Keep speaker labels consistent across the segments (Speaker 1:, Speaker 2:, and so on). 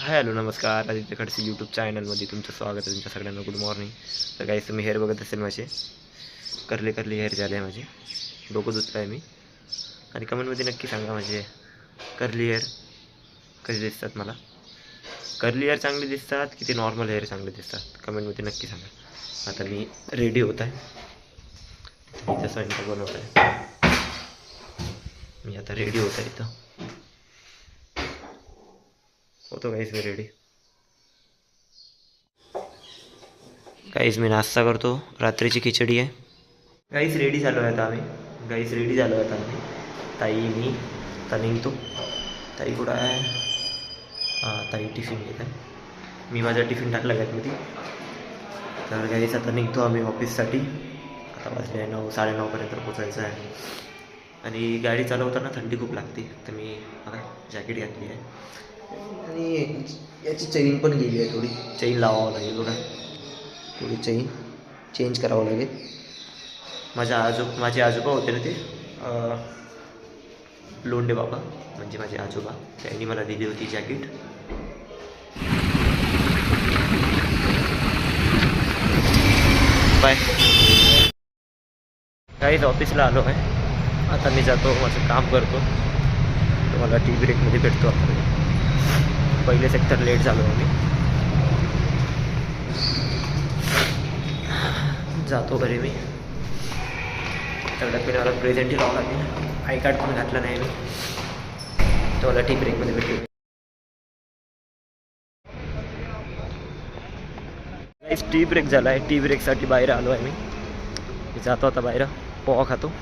Speaker 1: Hi hello नमस्कार. Aditya Khadse YouTube चॅनलमध्ये तुमचं स्वागत आहे तुमच्या सगळ्यांना. गुड मॉर्निंग तर काही तुम्ही हेअर बघत असेल माझे? करले करले हेअर झाले आहे माझे. डोकं धुतलं आहे मी. आणि कमेंटमध्ये नक्की सांगा माझे करली हेअर कसे दिसतात मला? करली हेअर चांगले दिसतात की ते नॉर्मल हेअर चांगले दिसतात? कमेंटमध्ये नक्की सांगा. आता मी रेडी होत आहे. स्वयंपाक बनवत आहे. मी आता रेडी होत आहे इथं. होतो काहीच मी रेडी काहीच मी नाश्ता करतो. रात्रीची खिचडी आहे. काहीच रेडी झालो आहे आता आम्ही. काहीच रेडी झालो आहे आता आम्ही. ताई मी आता निघतो ताई कुठं आहे? हां ताई टिफिन घेत आहे. मी माझा टिफिन टाकला गॅटमध्ये तर काहीच आता निघतो आम्ही ऑफिससाठी आता वाजले नऊ साडेनऊपर्यंत पोचायचं आहे. आणि गाडी चालवताना थंडी खूप लागते. तर मी बघा जॅकेट घातली आहे. आणि याची चेन पण गेली आहे थोडी. चेन लावावं लागेल बघा. थोडी चेन चेंज करावं लागेल. माझ्या आजो माझे आजोबा होते ना ते लोंढे बाबा म्हणजे माझे आजोबा. त्यांनी मला दिली होती जॅकेट बाय काहीच ऑफिसला आलो आहे. आता मी जातो माझं काम करतो. तुम्हाला टी ब्रेकमध्ये भेटतो मी. पहिले सेक्टर लेट झालो मी जातो घरी मी. तेवढ्या मला प्रेझेंटही लावावं लागेल आय कार्ड पण घातलं नाही मी. तुम्हाला टी ब्रेकमध्ये भेटेल. टी ब्रेक झाला आहे टी ब्रेकसाठी बाहेर आलो आहे मी. जातो आता बाहेर. पोहा खातो.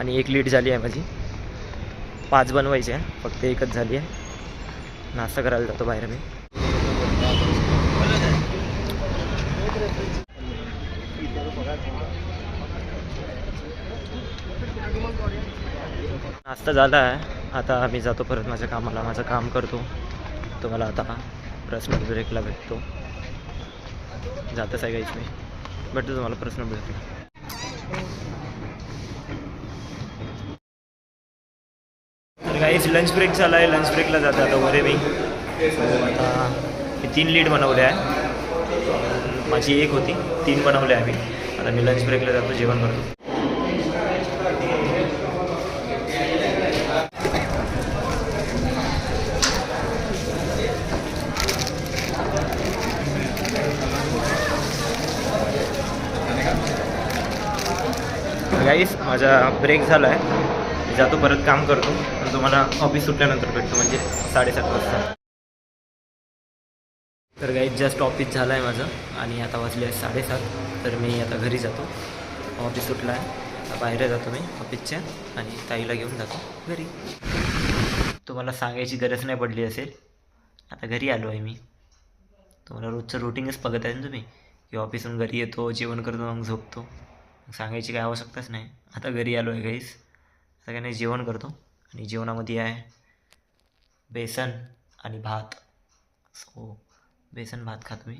Speaker 1: आणि एक लीड झाली आहे माझी. पाच बनवायची आहे. फक्त एकच झाली आहे. नाश्ता करायला जातो बाहेर मी नाश्ता झाला आहे. आता मी जातो परत माझ्या कामाला. माझं काम करतो. तुम्हाला आता पर्सनल ब्रेकला भेटतो. जातच आहे काहीच मी. भेटतो तुम्हाला पर्सनल ब्रेकला काहीच लंच ब्रेक झाला आहे लंच ब्रेकला जातो आता वरे मी. आता मी तीन लीड बनवले आहे. माझी एक होती तीन बनवले आहे मी आता मी लंच ब्रेकला जातो जेवण करतो. गाईस माझा ब्रेक झाला आहे जातो परत काम करतो. आणि तुम्हाला ऑफिस सुटल्यानंतर भेटतो म्हणजे साडेसात वाजता. तर गाईज जस्ट ऑफिस झालं आहे माझं आणि आता वाजले आहे साडेसात. तर मी आता घरी जातो. ऑफिस सुटला आहे आता बाहेर जातो मी ऑफिसच्या आणि ताईला घेऊन जातो घरी. तुम्हाला सांगायची गरज नाही पडली असेल. आता घरी आलो आहे मी. तुम्हाला रोजचं रुटीनच बघत आहे ना तुम्ही? की ऑफिसहून घरी येतो जेवण करतो मग झोपतो. सांगायची काही आवश्यकताच नाही. आता घरी आलो आहे घाईस सगळ्यांनी जेवण करतो. आणि जेवणामध्ये आहे बेसन आणि भात. सो बेसन भात खातो मी